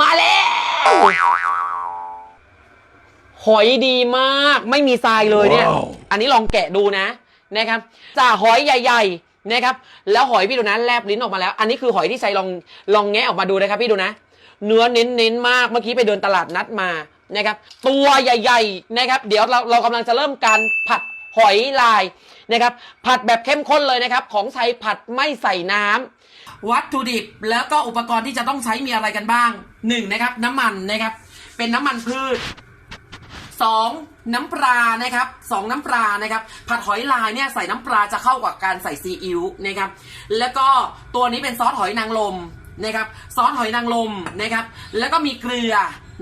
มาแล้ว หอยดีมากไม่มีทรายเลยเนี่ยอันนี้ลองแกะดูนะนะครับจากหอยใหญ่ๆนะครับ แล้วหอยพี่ดูนะแลบลิ้นออกมาแล้ว อันนี้คือหอยที่ใช้ลองลองแงะออกมาดูนะครับพี่ดูนะ เนื้อเน้นๆมากเมื่อกี้ไปเดินตลาดนัดมานะครับ ตัวใหญ่ ๆ นะครับ เดี๋ยวเราเรากำลังจะเริ่มการผัด หอยลายนะครับ ผัดแบบเข้มข้นเลยนะครับ ของไทยผัดไม่ใส่น้ำวัตถุดิบแล้วก็อุปกรณ์ที่จะต้องใช้มีอะไรกันบ้างหนึ่งนะครับ น้ำมันนะครับ เป็นน้ำมันพืชสองน้ำปลานะครับสองน้ำปลานะครับ ผัดหอยลายเนี่ยใส่น้ำปลาจะเข้ากับการใส่ซีอิ๊วนะครับ แล้วก็ตัวนี้เป็นซอสหอยนางรมนะครับ ซอสหอยนางรมนะครับ แล้วก็มีเกลือ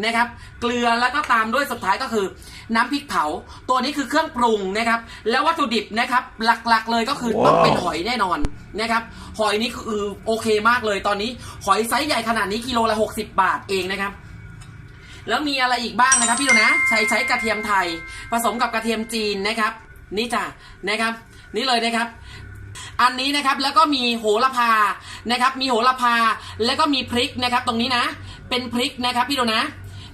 นะครับ เกลือแล้วก็ตามด้วยสุดท้ายก็คือน้ำพริกเผา ตัวนี้คือเครื่องปรุงนะครับ แล้ววัตถุดิบนะครับ หลักๆเลยก็คือต้องเป็นหอยแน่นอนนะครับ หอยนี่คือโอเคมากเลยตอนนี้ หอยไซส์ใหญ่ขนาดนี้กิโลละ60 บาทเองนะครับแล้วมีอะไรอีกบ้างนะครับ พี่ดูนะใช้ใช้กระเทียมไทย ผสมกับกระเทียมจีนนะครับ นี่จ้ะนะครับ นี่เลยนะครับ อันนี้นะครับแล้วก็มีโหระพานะครับ มีโหระพาแล้วก็มีพริกนะครับ ตรงนี้นะ เป็นพริกนะครับ พี่ดูนะ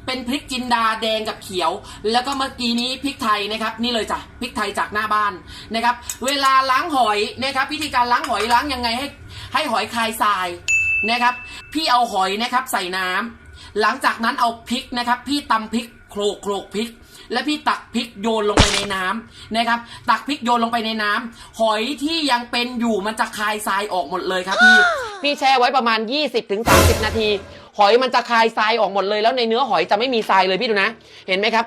เป็นพริกจินดาแดงกับเขียว แล้วก็เมื่อกี้นี้พริกไทยนะครับ นี่เลยจ้ะพริกไทยจากหน้าบ้านนะครับ เวลาล้างหอยนะครับวิธีการล้างหอยล้างยังไงให้ ให้หอยคลายทรายนะครับ พี่เอาหอยนะครับใส่น้ำหลังจากนั้นเอาพริกนะครับ พี่ตำพริกโขลกโขลกพริก และพี่ตักพริกโยนลงไปในน้ำนะครับ ตักพริกโยนลงไปในน้ำหอยที่ยังเป็นอยู่มันจะคายทรายออกหมดเลยครับพี่พี่แช่ไว้ประมาณ 20-30 นาที หอยมันจะคายทรายออกหมดเลยแล้วในเนื้อหอยจะไม่มีทรายเลยพี่ดูนะ เห็นไหมครับ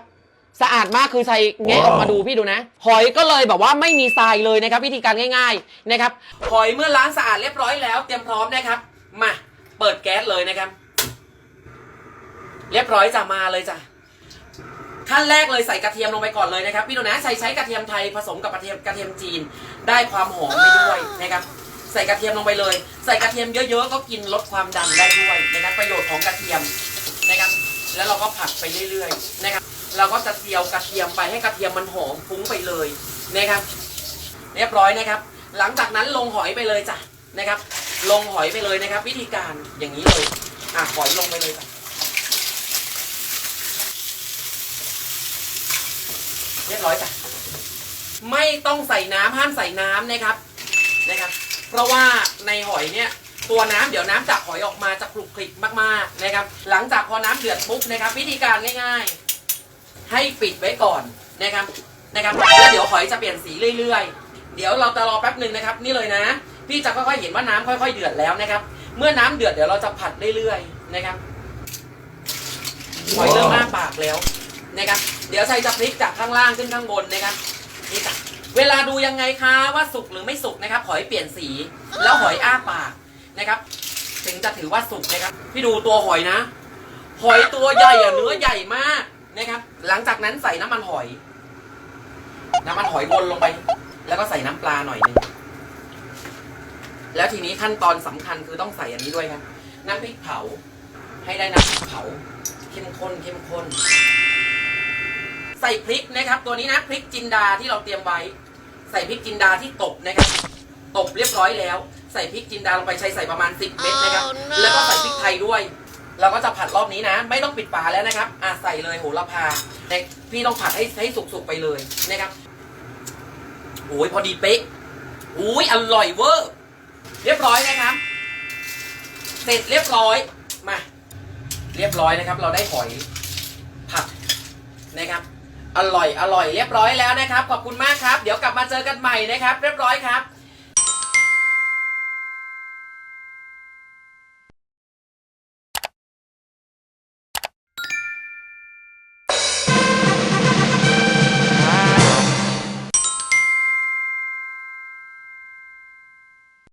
สะอาดมากคือใส่แงะออกมาดูพี่ดูนะ หอยก็เลยแบบว่าไม่มีทรายเลยนะครับ วิธีการง่ายๆนะครับ หอยเมื่อล้างสะอาดเรียบร้อยแล้วเตรียมพร้อมนะครับ มาเปิดแก๊สเลยนะครับ เรียบร้อยจะมาเลยจ้ะขั้นแรกเลยใส่กระเทียมลงไปก่อนเลยนะครับพี่ดูนะใส่ใช้กระเทียมไทยผสมกับกระเทียมกระเทียมจีน ได้ความหอมไปด้วยนะครับ ใส่กระเทียมลงไปเลย ใส่กระเทียมเยอะๆก็กินลดความดันได้ด้วยนะครับประโยชน์ของกระเทียมนะครับแล้วเราก็ผัดไปเรื่อยๆนะครับเราก็จะเจียวกระเทียมไปให้กระเทียมมันหอมฟุ้งไปเลยนะครับ เรียบร้อยนะครับ หลังจากนั้นลงหอยไปเลยจ้ะนะครับ ลงหอยไปเลยนะครับ วิธีการอย่างนี้เลยอะหอยลงไปเลยจ้ะเรียบร้อยจ้ะไม่ต้องใส่น้ำห้ามใส่น้ำนะครับนะครับ ราะว่าในหอยเนี่ยตัวน้ำเดี๋ยวน้ำจากหอยออกมาจะคลุกคลิกมากๆนะครับ หลังจากพอน้ำเดือดปุ๊บนะครับ วิธีการง่าย ๆ ให้ปิดไว้ก่อนนะครับนะครับแล้วเดี๋ยวหอยจะเปลี่ยนสีเรื่อย ๆ เดี๋ยวเราจะรอแป๊บหนึ่งนะครับ นี่เลยนะ พี่จะค่อยๆเห็นว่าน้ำค่อย ๆ เดือดแล้วนะครับ เมื่อน้ำเดือดเดี๋ยวเราจะผัดเรื่อยๆนะครับหอยเริ่มอ้าปากแล้วนะครับ เดี๋ยวชัยจะพลิกจากข้างล่างขึ้นข้างบนนะครับ เวลาดูยังไงคะว่าสุกหรือไม่สุกนะครับ หอยเปลี่ยนสี แล้วหอยอ้าปากนะครับ ถึงจะถือว่าสุกนะครับ พี่ดูตัวหอยนะ หอยตัวใหญ่อะเนื้อใหญ่มากนะครับ หลังจากนั้นใส่น้ำมันหอย น้ำมันหอยวนลงไป แล้วก็ใส่น้ำปลาหน่อยหนึงแล้วทีนี้ขั้นตอนสำคัญคือต้องใส่อันนี้ด้วยครับ น้ำพริกเผา ให้ได้น้ำพริกเผาเข้มข้นเข้มข้นใส่พริกนะครับ ตัวนี้นะพริกจินดาที่เราเตรียมไว้ ใส่พริกจินดาที่ตบนะครับตบเรียบร้อยแล้ว ใส่พริกจินดาลงไปใช้ใส่ประมาณ 10 เม็ดนะครับแล้วก็ใส่พริกไทยด้วย เราก็จะผัดรอบนี้นะ ไม่ต้องปิดฝาแล้วนะครับอะใส่เลยโหระพาแต่พี่ต้องผัดให้ให้สุกๆไปเลยนะครับโอ้ยพอดีเป๊ะโอ้ยอร่อยเวอร์เรียบร้อยนะครับ เสร็จเรียบร้อยมา เรียบร้อยนะครับ เราได้หอยผัดนะครับ อร่อยอร่อยเรียบร้อยแล้วนะครับ ขอบคุณมากครับ เดี๋ยวกลับมาเจอกันใหม่นะครับ เรียบร้อยครับ